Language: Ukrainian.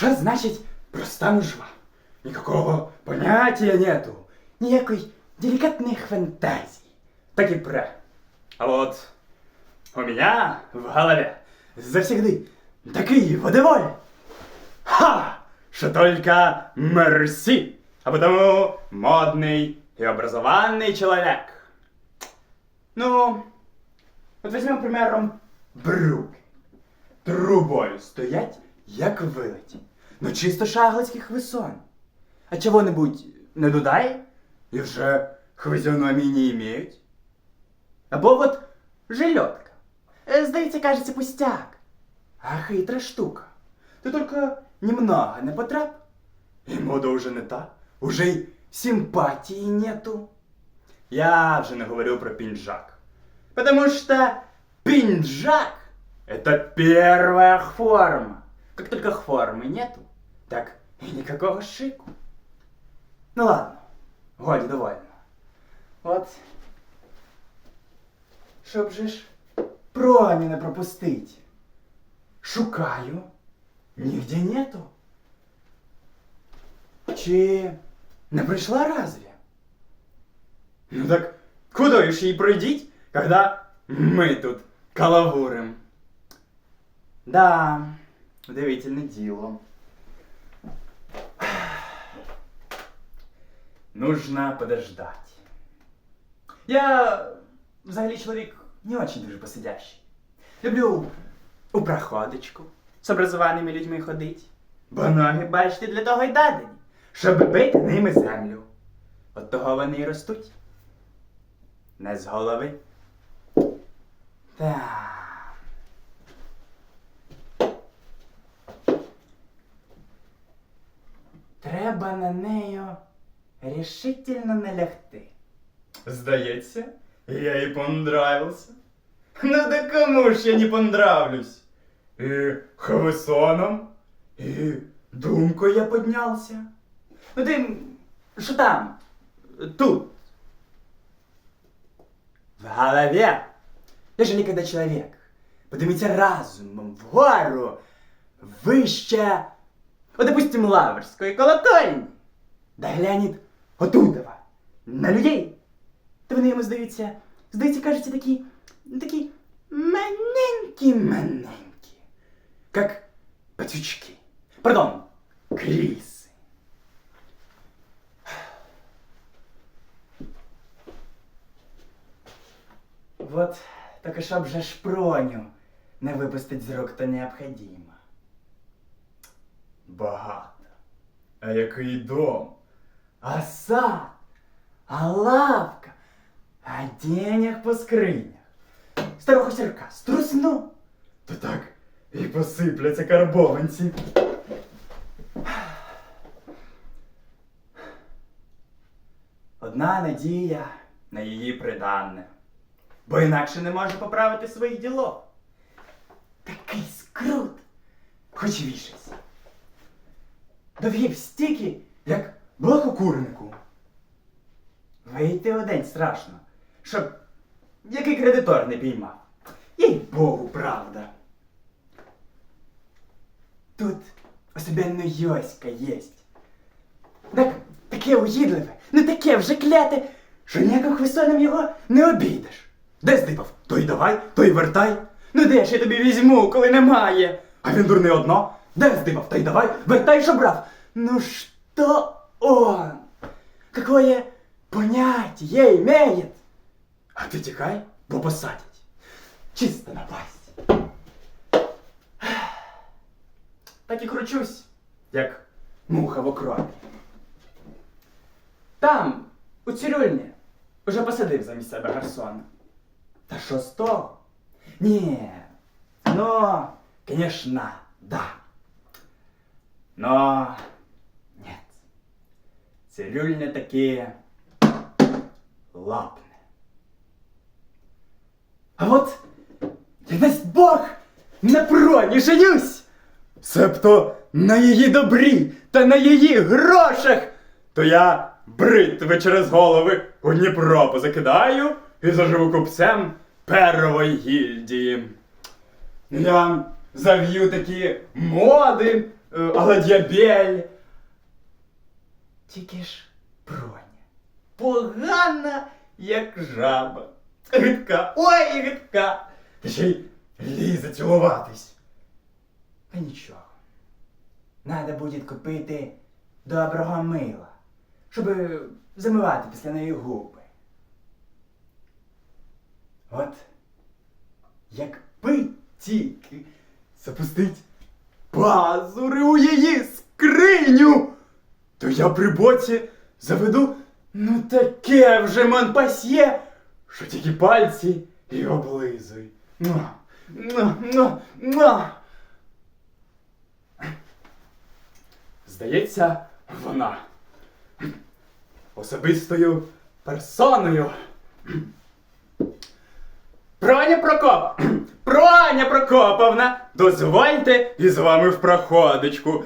Що значить проста нужва? Никакого понятия нету. Ніякої деликатних фантазій. Так і пре. А вот у меня в голове завсегды такие водеволь. Ха! Что только мерси, а потому модный и образованный человек. Ну, от візьмемо примером бруки. Трубою стоять, як вилеті. Ну чисто шаглицьких висон. А чого-небудь не додає? І вже хвизіономії не імеють. Або от жильотка. Е, Здається, кажеться, пустяк. А хитра штука. Ти тільки немного не потрап. І мода уже не та. Уже й симпатії нету. Я вже не говорю про пинжак. Потому что пинжак это первая форма. Как только формы нету, так и никакого шику. Ну ладно, годі довольно. От. Щоб же ж проні не пропустить. Шукаю. Нігде нету. Чи не прийшла разве? Ну так куда ж їй пройдіть, когда ми тут калавурим? Да, удивительне діло. Нужно подождать. Я взагалі чоловік не очень дуже посидящий. Люблю у проходочку з образованими людьми ходить. Бо ноги, бачите, для того й дадені, щоб бити ними землю. От того вони й ростуть. Не з голови. Так. Треба на нею рішительно налягти. Здається, я їй понравився. Ну да кому ж я не понравлюсь? І хавесоном, і думкою я поднялся. Ну ти, що там? Тут. В голове. Я же никогда человек. Поднимите разумом вгору, выше, вот, допустим, Лаврской колокольни. Да глянет отудова на людей. Та вони йому здаються, здаються, кажеться, такі, такі маленькі-маленькі, как пацючки. Пардон, кріси. Вот так щоб же шпроню не випустить з рук, то необходимо. Багато. А який дом? А сад? А лавка? А денег по скринях? Старого сірка струсну. То так і посипляться карбованці. Одна надія на її приданне. Бо інакше не може поправити своїх діло. Такий скрут. Хоч вішайся. Довів стільки, як блок курнику. Вийти одень страшно, щоб який кредитор не піймав. Їй Богу, правда. Тут особенно Йоська єсть. Так, таке уїдливе, не таке вже кляте, що ніяким хвистоном його не обійдеш. Де здибав? То й давай, то й вертай. Ну де ж я тобі візьму, коли немає? А він дурний одно. Де здибав, то й давай, вертай, що брав. Ну что он? Какое понятие имеет? А ти тікай, бо посадять. Чисто напасть. Так і кручусь, як муха в окропі. Там, у цирюльні, уже посадив замість себе гарсона. Та що з того? Ні. Ну, конечно, да. Но. Цирюльня таки лапне. А от я дасть Бог на проні женюсь. Себто на її добрі та на її грошах, то я бритви через голови у Дніпро позакидаю і заживу купцем первої гільдії. Я зав'ю такі моди е, Алад'ябель. Тільки ж броня. Погана, як жаба. Гидка, ой, гидка. Та ще й лізе цілуватись. Та нічого. Надо буде купити доброго мила, щоб замивати після неї губи. От якби тільки запустить пазури у її скриню, то я при боці заведу ну таке вже монпасьє, що тільки пальці і облизуй. Ну, ну, ну, ну. Здається, вона особистою персоною. Проня Прокоп! Проня Прокоповна! Дозвольте і з вами в проходочку.